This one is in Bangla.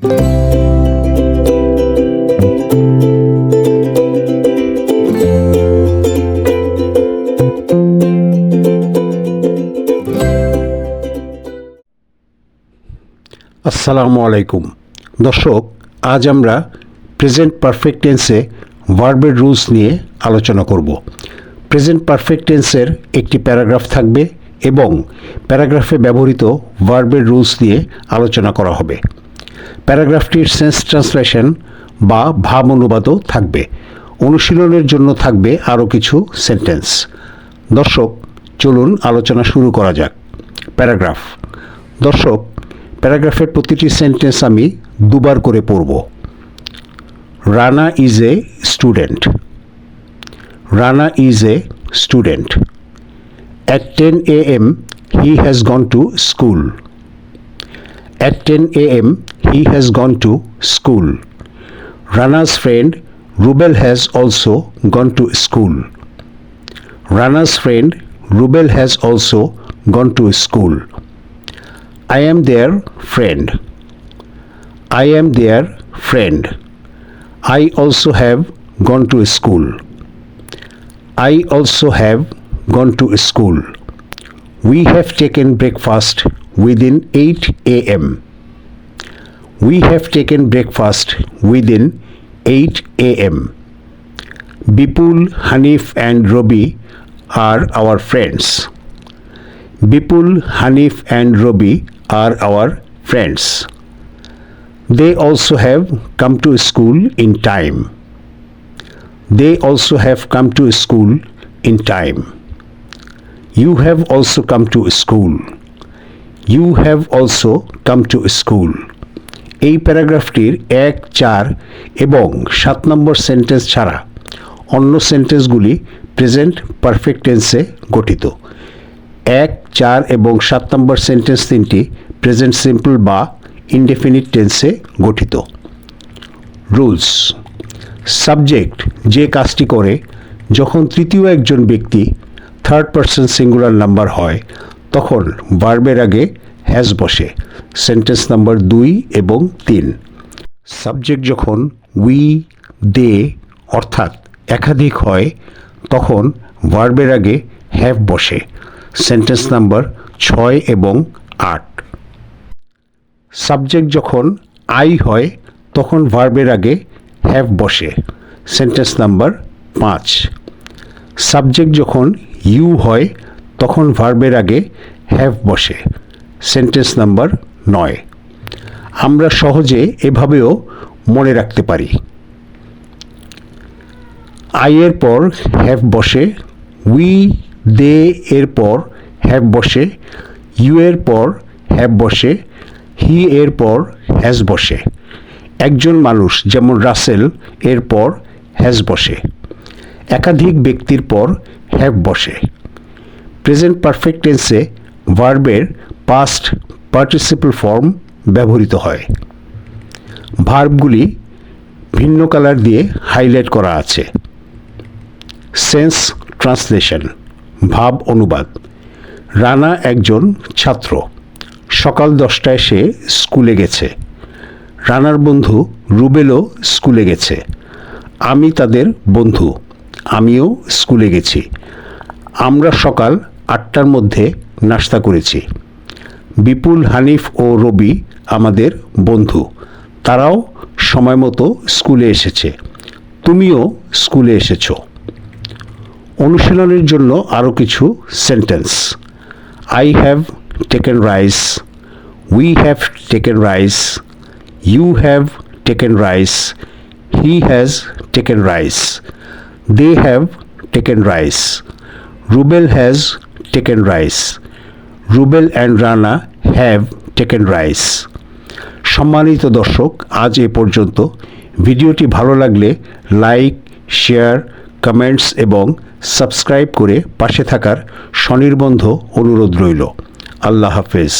আসসালামু আলাইকুম। দর্শক, আজ আমরা প্রেজেন্ট পারফেক্ট টেন্সে ভার্বের রুলস নিয়ে আলোচনা করব। প্রেজেন্ট পারফেক্ট টেন্সের একটি প্যারাগ্রাফ থাকবে এবং প্যারাগ্রাফে ব্যবহৃত ভার্বের রুলস নিয়ে আলোচনা করা হবে। প্যারাগ্রাফটির সেন্স ট্রান্সলেশন বা ভাব অনুবাদও থাকবে। অনুশীলনের জন্য থাকবে আরও কিছু সেন্টেন্স। দর্শক, চলুন আলোচনা শুরু করা যাক। প্যারাগ্রাফ। দর্শক, প্যারাগ্রাফের প্রতিটি সেন্টেন্স আমি দুবার করে পড়ব। Rana is a student. Rana is a student. At ten A M he has gone to school at ten A M he has gone to school. Rana's friend Rubel has also gone to school. Rana's friend Rubel has also gone to school. I am their friend. I am their friend. I also have gone to school. I also have gone to school. We have taken breakfast within 8 a.m. We have taken breakfast within 8 a.m. Bipul, Hanif, and Robi are our friends. Bipul, Hanif, and Robi are our friends. They also have come to school in time. They also have come to school in time. You have also come to school. You have also come to school. এই প্যারাগ্রাফটির এক, চার এবং সাত নম্বর সেন্টেন্স ছাড়া অন্য সেন্টেন্সগুলি প্রেজেন্ট পারফেক্ট টেন্সে গঠিত। এক, চার এবং সাত নম্বর সেন্টেন্স তিনটি প্রেজেন্ট সিম্পল বা ইনডেফিনিট টেন্সে গঠিত। রুলস সাবজেক্ট যে কাজটি করে, যখন তৃতীয় একজন ব্যক্তি থার্ড পারসন সিঙ্গুলার নাম্বার হয়, তখন ভার্বের আগে হ্যাজ বসে। সেন্টেন্স নাম্বার দুই এবং তিন। সাবজেক্ট যখন উই, দে অর্থাৎ একাধিক হয়, তখন ভার্বের আগে হ্যাভ বসে। সেন্টেন্স নাম্বার ছয় এবং আট। সাবজেক্ট যখন আই হয়, তখন ভার্বের আগে হ্যাভ বসে। সেন্টেন্স নাম্বার পাঁচ। সাবজেক্ট যখন ইউ হয়, তখন ভার্বের আগে হ্যাভ বসে। সেন্টেন্স নাম্বার নয়। আমরা সহজে এভাবেও মনে রাখতে পারি। আই এর পর হ্যাভ বসে উই দে এর পর হ্যাভ বসে ইউ এর পর হ্যাভ বসে হি এর পর হ্যাজ বসে। একজন মানুষ যেমন রাসেল এর পর হ্যাজ বসে, একাধিক ব্যক্তির পর হ্যাভ বসে। প্রেজেন্ট পারফেক্ট টেন্সে ভার্বের পাস্ট পার্টিসিপল ফর্ম ব্যবহৃত হয়। ভার্বগুলি ভিন্ন কালার দিয়ে হাইলাইট করা আছে। সেন্স ট্রান্সলেশন ভাব অনুবাদ। রানা একজন ছাত্র। সকাল দশটায় সে স্কুলে গেছে। রানার বন্ধু রুবেলও স্কুলে গেছে। আমি তাদের বন্ধু, আমিও স্কুলে গেছি। আমরা সকাল আটটার মধ্যে নাস্তা করেছি। বিপুল হানিফ ও রবি আমাদের বন্ধু। তারাও সময় মতো স্কুলে এসেছে। তুমিও স্কুলে এসেছ। অনুশীলনের জন্য আরও কিছু sentence. I have taken rice we have taken rice you have taken rice he has taken rice they have taken rice Rubel has taken rice Rubel and Rana have taken rice. সম্মানিত দর্শক, আজ এ পর্যন্ত। ভিডিওটি ভালো লাগলে লাইক, শেয়ার, কমেন্টস এবং সাবস্ক্রাইব করে পাশে থাকার স্বনির্বন্ধ অনুরোধ রইল। আল্লাহ হাফেজ।